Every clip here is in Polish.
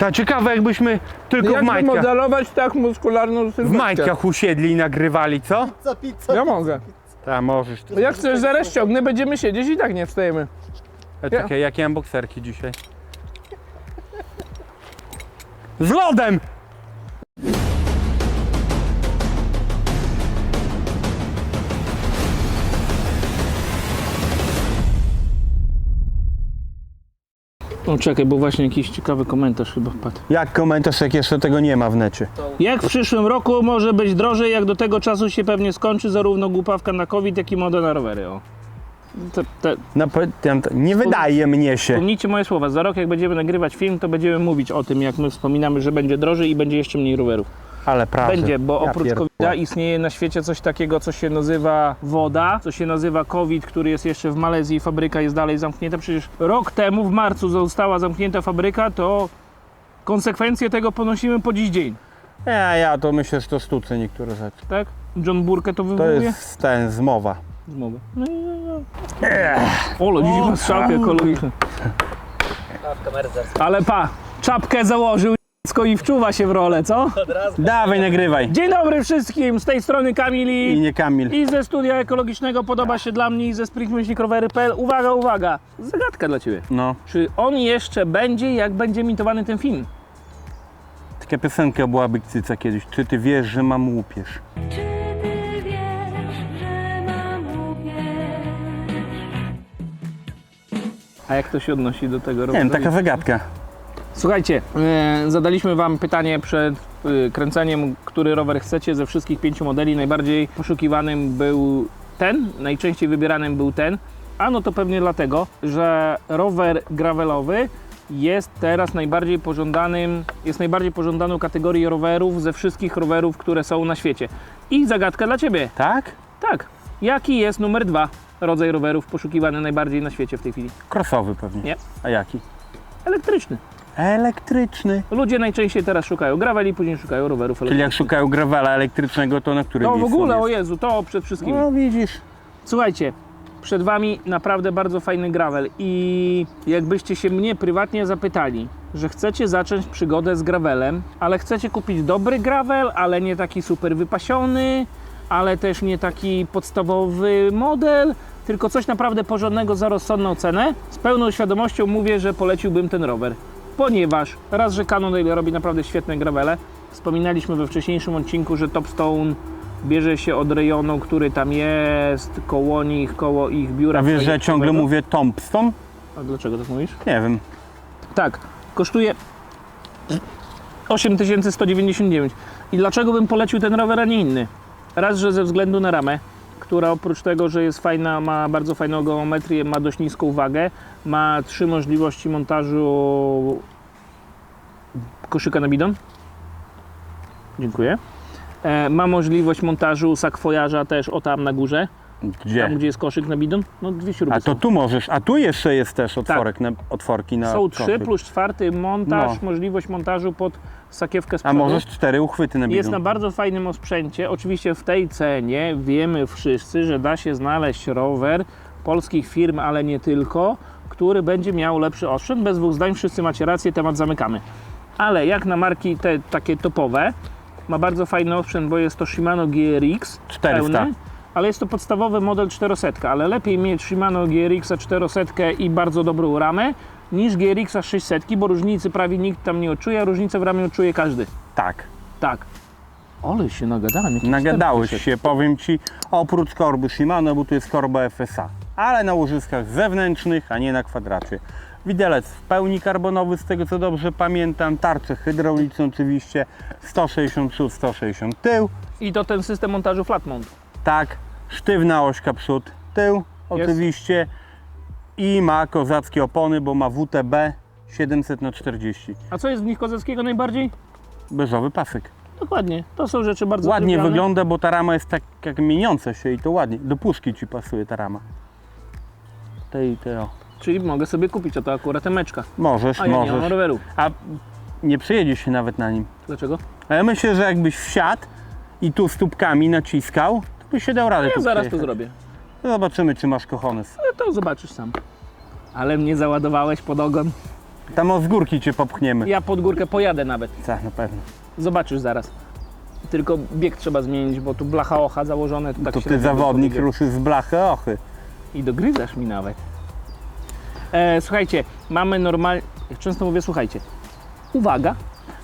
Ta ciekawe jakbyśmy tylko w Jak majtkach, modelować tak muskularną w sylwetkę? majtkach usiedli i nagrywali, co? Pizza, pizza, Ja pizza, mogę. Ta możesz. Ty. Jak chcesz, zaraz ściągnę, będziemy siedzieć i tak nie wstajemy. E, Czekaj, jakie mam bokserki dzisiaj? Z lodem! O, czekaj, bo właśnie jakiś ciekawy komentarz chyba wpadł. Jak komentarz, jak jeszcze tego nie ma w necie? Jak w przyszłym roku może być drożej, jak do tego czasu się pewnie skończy zarówno głupawka na COVID, jak i moda na rowery, o. Te, te, No, tam- nie wydaje mnie się. Pomnijcie moje słowa, za rok jak będziemy nagrywać film, to będziemy mówić o tym, jak my wspominamy, że będzie drożej i będzie jeszcze mniej rowerów. Ale prawda. Będzie, bo Ja oprócz pierdolę. covid istnieje na świecie coś takiego, co się nazywa woda, co się nazywa COVID, który jest jeszcze w Malezji, fabryka jest dalej zamknięta. Przecież rok temu, w marcu, została zamknięta fabryka, to konsekwencje tego ponosimy po dziś dzień, Ja, ja to myślę, że to sztuce niektóre rzeczy. tak? John Burke to To wywołuje? jest ten zmowa. Zmowę. No i. Olo, dziś ma strzałkę ekologiczną. Ale pa, czapkę założył dziecko i wczuwa się w rolę, co? Dawaj, nagrywaj. Dzień dobry wszystkim, z tej strony Kamili. I nie Kamil. I ze studia ekologicznego podoba się dla mnie i ze sprintmyślnikrowery.pl. Uwaga, uwaga, zagadka dla Ciebie. No, Czy on jeszcze będzie, jak będzie emitowany ten film? taka piosenka była Bykcyca kiedyś. Czy ty wiesz, że mam łupież? Czy ty wiesz, że mam łupież? A jak to się odnosi do tego Nie wiem, taka zagadka. Słuchajcie, e, zadaliśmy Wam pytanie przed e, kręceniem, który rower chcecie ze wszystkich pięciu modeli. Najbardziej poszukiwanym był ten, najczęściej wybieranym był ten. A no to pewnie dlatego, że rower gravelowy jest teraz najbardziej pożądanym, jest najbardziej pożądaną kategorią rowerów ze wszystkich rowerów, które są na świecie. I zagadka dla Ciebie. Tak? Tak, jaki jest numer dwa rodzaj rowerów poszukiwany najbardziej na świecie w tej chwili? Krosowy pewnie. Nie. A jaki? Elektryczny. Elektryczny. Ludzie najczęściej teraz szukają graveli, później szukają rowerów Czyli elektrycznych. jak szukają gravela elektrycznego, to na którym No w miejscu ogóle, o jest? Jezu, to przed wszystkim. No widzisz. Słuchajcie, przed Wami naprawdę bardzo fajny gravel i jakbyście się mnie prywatnie zapytali, że chcecie zacząć przygodę z gravelem, ale chcecie kupić dobry gravel, ale nie taki super wypasiony, ale też nie taki podstawowy model, tylko coś naprawdę porządnego za rozsądną cenę, z pełną świadomością mówię, że poleciłbym ten rower. Ponieważ raz, że Cannondale robi naprawdę świetne gravele, wspominaliśmy we wcześniejszym odcinku, że Topstone bierze się od rejonu, który tam jest, koło nich, koło ich biura. A wiesz, że ja ciągle mówię Thompson? A dlaczego tak mówisz? Nie wiem. Tak, kosztuje 8199. I dlaczego bym polecił ten rower, a nie inny? Raz, że ze względu na ramę, która oprócz tego, że jest fajna, ma bardzo fajną geometrię, ma dość niską wagę, ma trzy możliwości montażu koszyka na bidon. Dziękuję. E, ma możliwość montażu sakwojarza też o tam na górze, Gdzie? tam gdzie jest koszyk na bidon. No dwie śruby A to są. tu możesz, a tu jeszcze jest też otworek na, otworki na Są trzy koszyk. plus czwarty montaż, No. możliwość montażu pod sakiewkę z A przodu. możesz cztery uchwyty na Jest bidon. na bardzo fajnym osprzęcie. Oczywiście w tej cenie wiemy wszyscy, że da się znaleźć rower polskich firm, ale nie tylko, który będzie miał lepszy osprzęt. Bez dwóch zdań wszyscy macie rację, temat zamykamy. Ale jak na marki te takie topowe, ma bardzo fajny osprzęt, bo jest to Shimano GRX 400. pełny, ale jest to podstawowy model 400, ale lepiej mieć Shimano GRX 400 i bardzo dobrą ramę niż GRX 600, bo różnicy prawie nikt tam nie odczuje, a różnicę w ramie odczuje każdy. Tak. Tak. Ale się nagadałem. Nagadałeś się, powiem Ci, oprócz korby Shimano, bo tu jest korba FSA, ale na łożyskach zewnętrznych, a nie na kwadracie. Widelec w pełni karbonowy, z tego co dobrze pamiętam, tarcze hydrauliczne oczywiście, 160 przód, 160 tył, I to ten system montażu flat mount. Tak, sztywna ośka przód, tył oczywiście i ma kozackie opony, bo ma WTB 700 na 40 A co jest w nich kozackiego najbardziej? beżowy pasek. Dokładnie. To są rzeczy bardzo Ładnie trywialne. wygląda, bo ta rama jest tak jak mieniąca się i to ładnie. Do puszki Ci pasuje ta rama. Tej, tej, o. Czyli mogę sobie kupić, a to akurat emeczka. Możesz, A ja nie mam możesz. roweru. A nie przejedziesz się nawet na nim. Dlaczego? A ja myślę, że jakbyś wsiadł i tu stópkami naciskał, to byś się dał radę Ja tu zaraz to przejechać. zrobię. Zobaczymy, czy masz kochones. Ale to zobaczysz sam. Ale mnie załadowałeś pod ogon. Tam o z górki cię popchniemy. Ja pod górkę pojadę nawet. Tak, na pewno. Zobaczysz zaraz. Tylko bieg trzeba zmienić, bo tu blacha ocha założone. To, tak To ty zawodnik ruszy z blachy ochy. I dogryzasz mi nawet. E, słuchajcie, mamy normalnie. Często mówię, słuchajcie. Uwaga.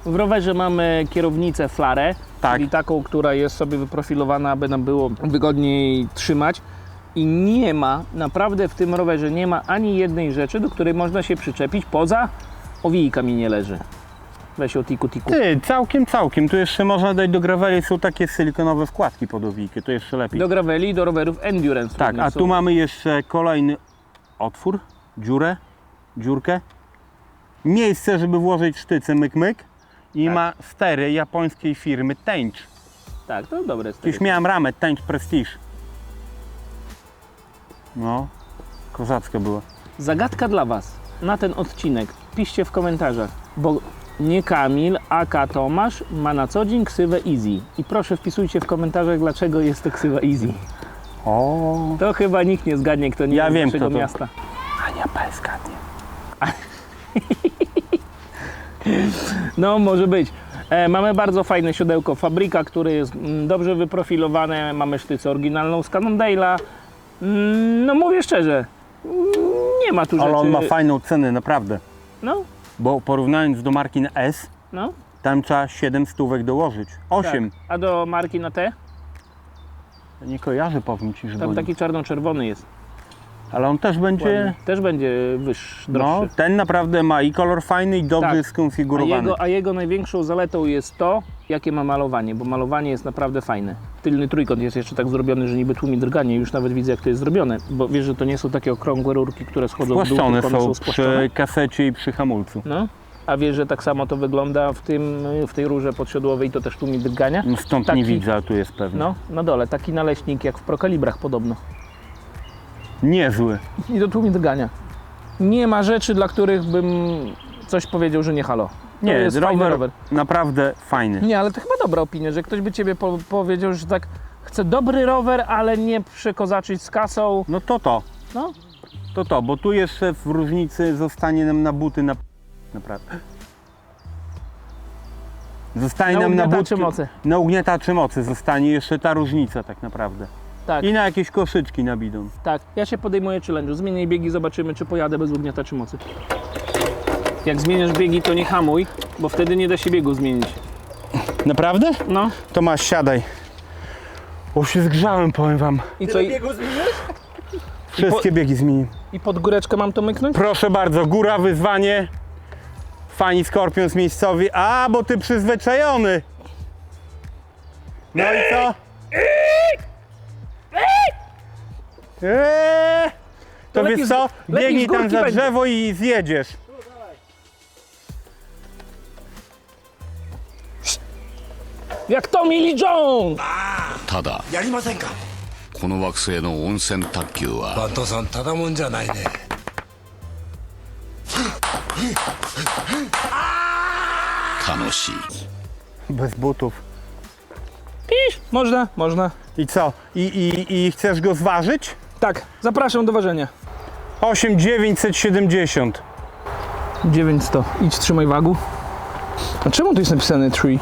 W rowerze mamy kierownicę flarę, Tak. czyli taką, która jest sobie wyprofilowana, aby nam było wygodniej trzymać. I nie ma, naprawdę w tym rowerze nie ma ani jednej rzeczy, do której można się przyczepić, poza owijka mi nie leży. Weź o tiku tiku. Ty, całkiem, całkiem. Tu jeszcze można dać do graveli, są takie silikonowe wkładki pod owijkę, to jeszcze lepiej. Do graveli i do rowerów endurance. tak, a są. tu mamy jeszcze kolejny otwór, dziurę, dziurkę. Miejsce, żeby włożyć sztycy myk-myk. I Tak. ma stery japońskiej firmy Tench. Tak, to dobre. Kiedyś stery. miałem ramę Tench Prestige. No, kozacka była. Zagadka dla Was na ten odcinek. Piszcie w komentarzach, bo nie Kamil, aka Tomasz ma na co dzień ksywę Easy. I proszę wpisujcie w komentarzach, dlaczego jest to ksywa Easy. O, To chyba nikt nie zgadnie, kto nie Ja jest z naszego miasta. Ania Peskadnie. No, może być. E, mamy bardzo fajne siodełko Fabryka, które jest mm, dobrze wyprofilowane. Mamy sztycę oryginalną z Cannondale'a. Mm, no, mówię szczerze, mm, nie ma tu rzeczy... Ale on ma fajną cenę, naprawdę. No, Bo porównując do marki na S, no. tam trzeba 7 stówek dołożyć. 8. Tak. A do marki na T? Nie kojarzę, powiem Ci, że Tam taki czarno-czerwony jest. Ale on też będzie... Ładny. Też będzie wyższy, No, droższy. ten naprawdę ma i kolor fajny i dobrze Tak. jest a, skonfigurowany. jego, a jego największą zaletą jest to, jakie ma malowanie, bo malowanie jest naprawdę fajne. Tylny trójkąt jest jeszcze tak zrobiony, że niby tłumi drganie. Już nawet widzę, jak to jest zrobione, bo wiesz, że to nie są takie okrągłe rurki, które schodzą w dół, Spłaszczone tylko one są są spłaszczone. przy kasecie i przy hamulcu. No. A wiesz, że tak samo to wygląda w, tym, w tej rurze podsiodłowej, to też tłumi drgania? No Stąd Taki- nie widzę, a tu jest pewnie. No, na dole, taki naleśnik jak w prokalibrach podobno. Niezły. I do tłumi drgania. Nie ma rzeczy, dla których bym coś powiedział, że nie halo. To Nie, jest fajny rower, rower. naprawdę fajny. Nie, ale to chyba dobra opinia, że ktoś by ciebie po powiedział, że tak chce dobry rower, ale nie przekozaczyć z kasą. No to to, No, to to, bo tu jeszcze w różnicy zostanie nam na buty na... Naprawdę. Zostanie na nam na buty... mocy. Na ugniataczy mocy zostanie jeszcze ta różnica tak naprawdę. Tak, I na jakieś koszyczki na bidon. tak. Ja się podejmuję challenge'u. Zmienię biegi, zobaczymy, czy pojadę bez ugniataczy mocy. Jak zmieniasz biegi, to nie hamuj, bo wtedy nie da się biegu zmienić. Naprawdę? No. To masz, siadaj. O, się zgrzałem, powiem wam. I co? I, Wszystkie biegi zmieniłem. I pod góreczkę mam to myknąć? Proszę bardzo, góra, wyzwanie. Fani Skorpion z miejscowi. A, bo ty przyzwyczajony. No i co? Eee! To lepiej wiesz z- co? lepiej Biegnij z tam górki za będzie. drzewo i zjedziesz. Jak Tommy Lee Jones! ただやりませんかこの惑星の温泉卓球はバントさんただもんじゃないね 楽しい Bez butów. Pisz, można, można. I co? I, i, I chcesz go zważyć? Tak, zapraszam do ważenia. 8970. 900. Idź, trzymaj wagu. A czemu tu jest napisane 3?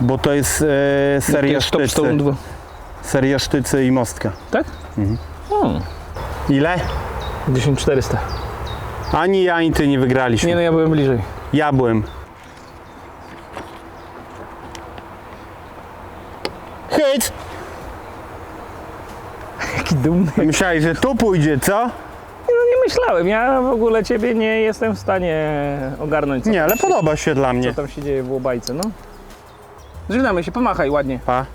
Bo to jest e, seria sztycy. Stone 2. Seria sztycy i mostka. Tak? O, Ile? 10400. Ani ja, ani ty nie wygraliśmy. Nie no, ja byłem bliżej. Ja byłem. Hyc! Jaki dumny. Myślałeś, że tu pójdzie, co? No nie myślałem, ja w ogóle ciebie nie jestem w stanie ogarnąć, co, Nie, ale podoba się dla mnie. co tam się dzieje w Łobajce, no. Żegnamy się, pomachaj ładnie. Pa.